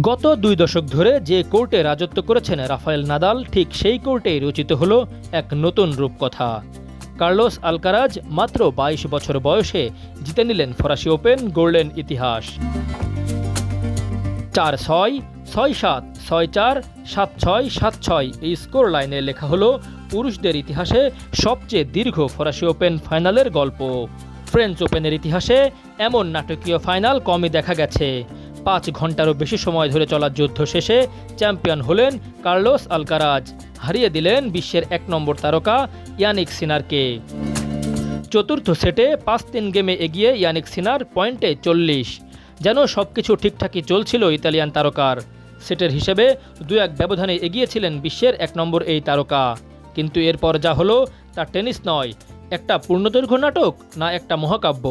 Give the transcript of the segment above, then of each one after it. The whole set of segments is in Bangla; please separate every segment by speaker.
Speaker 1: গত দুই দশক ধরে যে কোর্টে রাজত্ব করেছেন রাফায়েল নাদাল, ঠিক সেই কোর্টেই রচিত হলো এক নতুন রূপকথা। কার্লোস আলকারাজ মাত্র বাইশ বছর বয়সে জিতে নিলেন ফরাসি ওপেন গোল্ডেন ইতিহাস। চার ছয় ছয় সাত, ছয় চার, সাত ছয় সাত ছয় এই স্কোর লাইনে লেখা হলো পুরুষদের ইতিহাসে সবচেয়ে দীর্ঘ ফরাসি ওপেন ফাইনালের গল্প। ফ্রেঞ্চ ওপেনের ইতিহাসে এমন নাটকীয় ফাইনাল কমই দেখা গেছে। পাঁচ ঘন্টারও বেশি সময় ধরে চলা যুদ্ধ শেষে চ্যাম্পিয়ন হলেন কার্লোস আলকারাজ। হারিয়ে দিলেন বিশ্বের এক নম্বর তারকা ইয়ানিক সিনারকে। চতুর্থ সেটে পাঁচ তিন গেমে এগিয়ে ইয়ানিক সিনার পয়েন্টে চল্লিশ। যেন সব কিছু ঠিকঠাকই চলছিল ইতালিয়ান তারকার। সেটের হিসেবে দু এক ব্যবধানে এগিয়েছিলেন বিশ্বের এক নম্বর এই তারকা। কিন্তু এরপর যা হলো তা টেনিস নয়, একটা পূর্ণদৈর্ঘ্য নাটক না একটা মহাকাব্য?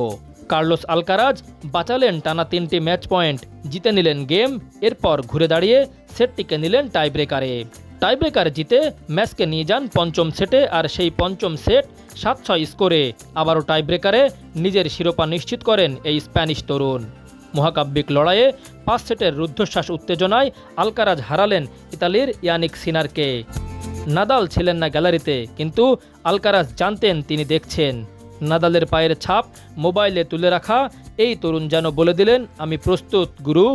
Speaker 1: কার্লোস আলকারাজ বাঁচালেন টানা তিনটি ম্যাচ পয়েন্ট জিতে নিলেন গেম, এরপর ঘুরে দাঁড়িয়ে সেটটিকে নিলেন টাইব্রেকারে। টাইব্রেকার জিতে ম্যাচকে নিয়ে যান পঞ্চম সেটে, আর সেই পঞ্চম সেট সাত ছয় স্কোরে। আবারও টাইব্রেকারে নিজের শিরোপা নিশ্চিত করেন এই স্প্যানিশ তরুণ। মহাকাব্যিক লড়াইয়ে পাঁচ সেটের রুদ্ধশ্বাস উত্তেজনায় আলকারাজ হারালেন ইতালির ইয়ানিক সিনারকে। নাদাল ছিলেন না গ্যালারিতে, কিন্তু আলকারাজ জানতেন তিনি দেখছেন। নাদালের পায়ের ছাপ মোবাইলে তুলে রাখা এই তরুণ যেন বলে দিলেন আমি প্রস্তুত গুরু।